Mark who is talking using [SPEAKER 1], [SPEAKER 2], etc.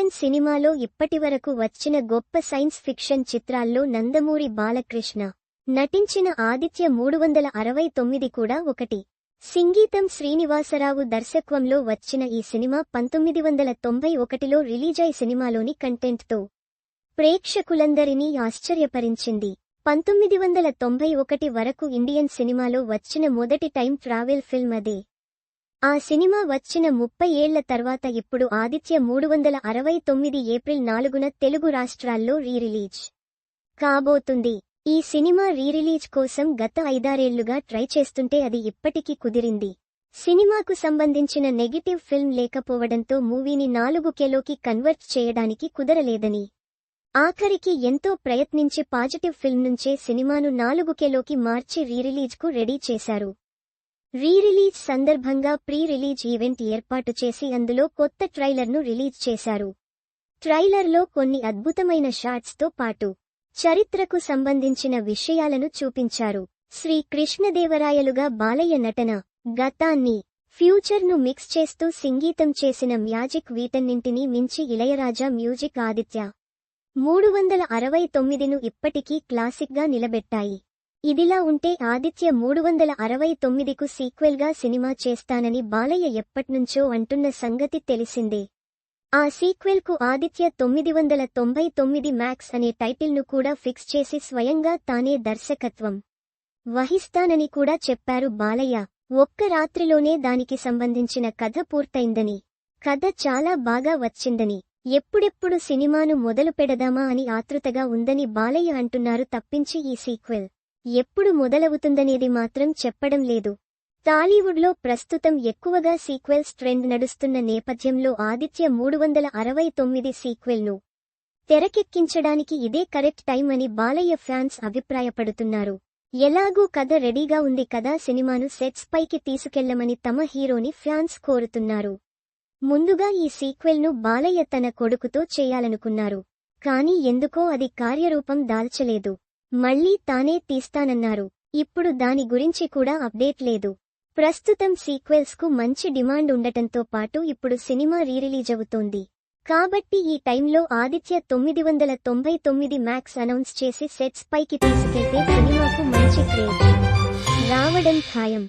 [SPEAKER 1] Indian సినిమాలో ఇప్పటివరకు వచ్చిన గొప్ప సైన్స్ ఫిక్షన్ చిత్రాల్లో నందమూరి బాలకృష్ణ. నటించిన ఆదిత్య మూడు వందల అరవై తొమ్మిది కూడా ఒకటి. సింగీతం శ్రీనివాసరావు దర్శకత్వంలో వచ్చిన ఈ సినిమా పంతొమ్మిది వందల తొంభై ఒకటిలో రిలీజై సినిమాలోని కంటెంట్తో ప్రేక్షకులందరినీ ఆశ్చర్యపరించింది. పంతొమ్మిది వందల తొంభై ఒకటి వరకు ఇండియన్ సినిమాలో వచ్చిన మొదటి టైం ట్రావెల్ ఫిల్మ్ అదే. ఆ సినిమా వచ్చిన ముప్పై ఏళ్ళ తర్వాత ఇప్పుడు ఆదిత్య మూడు వందల అరవై తొమ్మిది ఏప్రిల్ నాలుగున తెలుగు రాష్ట్రాల్లో రీరిలీజ్ కాబోతుంది. ఈ సినిమా రీరిలీజ్ కోసం గత ఐదారేళ్ళుగా ట్రై చేస్తుంటే అది ఇప్పటికీ కుదిరింది. సినిమాకు సంబంధించిన నెగిటివ్ ఫిల్మ్ లేకపోవడంతో మూవీని నాలుగు కెలోకి కన్వర్ట్ చేయడానికి కుదరలేదని. ఆఖరికి ఎంతో ప్రయత్నించి పాజిటివ్ ఫిల్మ్ నుంచే సినిమాను నాలుగు కెలోకి మార్చి రీరిలీజ్కు రెడీ చేశారు. రీ రిలీజ్ సందర్భంగా ప్రీ రిలీజ్ ఈవెంట్ ఏర్పాటు చేసి అందులో కొత్త ట్రైలర్ను రిలీజ్ చేశారు. ట్రైలర్లో కొన్ని అద్భుతమైన షాట్స్తో పాటు చరిత్రకు సంబంధించిన విషయాలను చూపించారు. శ్రీ కృష్ణదేవరాయలుగా బాలయ్య నటన గతాన్ని ఫ్యూచర్ను మిక్స్ చేస్తూ సంగీతం చేసిన మ్యాజిక్ వీటన్నింటినీ మించి ఇళయరాజా మ్యూజిక్ ఆదిత్య మూడు వందల అరవై తొమ్మిదిను ఇప్పటికీ క్లాసిక్గా నిలబెట్టాయి. ఇదిలా ఉంటే ఆదిత్య మూడు వందల అరవై తొమ్మిదికు సీక్వెల్గా సినిమా చేస్తానని బాలయ్య ఎప్పట్నుంచో అంటున్న సంగతి తెలిసిందే. ఆ సీక్వెల్కు ఆదిత్య తొమ్మిది వందల తొంభై తొమ్మిది మ్యాక్స్ అనే టైటిల్ను కూడా ఫిక్స్ చేసి స్వయంగా తానే దర్శకత్వం వహిస్తానని కూడా చెప్పారు బాలయ్య. ఒక్క రాత్రిలోనే దానికి సంబంధించిన కథ పూర్తయిందని కథ చాలా బాగా వచ్చిందని ఎప్పుడెప్పుడు సినిమాను మొదలు పెడదామా అని ఆతృతగా ఉందని బాలయ్య అంటున్నారు తప్పించి ఈ సీక్వెల్. ఎప్పుడు మొదలవుతుందనేది మాత్రం చెప్పడం లేదు. టాలీవుడ్లో ప్రస్తుతం ఎక్కువగా సీక్వెల్స్ ట్రెండ్ నడుస్తున్న నేపథ్యంలో ఆదిత్య మూడు వందల అరవై తొమ్మిది సీక్వెల్ను తెరకెక్కించడానికి ఇదే కరెక్ట్ టైం అని బాలయ్య ఫ్యాన్స్ అభిప్రాయపడుతున్నారు. ఎలాగూ కథ రెడీగా ఉంది కదా సినిమాను సెట్స్ పైకి తీసుకెళ్ళమని తమ హీరోని ఫ్యాన్స్ కోరుతున్నారు. ముందుగా ఈ సీక్వెల్ను బాలయ్య తన కొడుకుతో చేయాలనుకున్నారు. కానీ ఎందుకో అది కార్యరూపం దాల్చలేదు. మళ్ళీ తానే తీస్తానన్నారు. ఇప్పుడు దాని గురించి కూడా అప్డేట్ లేదు. ప్రస్తుతం సీక్వెల్స్కు మంచి డిమాండ్ ఉండటంతో పాటు ఇప్పుడు సినిమా రీరిలీజ్ అవుతోంది కాబట్టి ఈ టైంలో ఆదిత్య తొమ్మిది వందల తొంభై తొమ్మిది మ్యాక్స్ అనౌన్స్ చేసి సెట్స్ పైకి తీసుకెళ్తే సినిమాకు మంచి క్రేజ్. రావడం ఖాయం.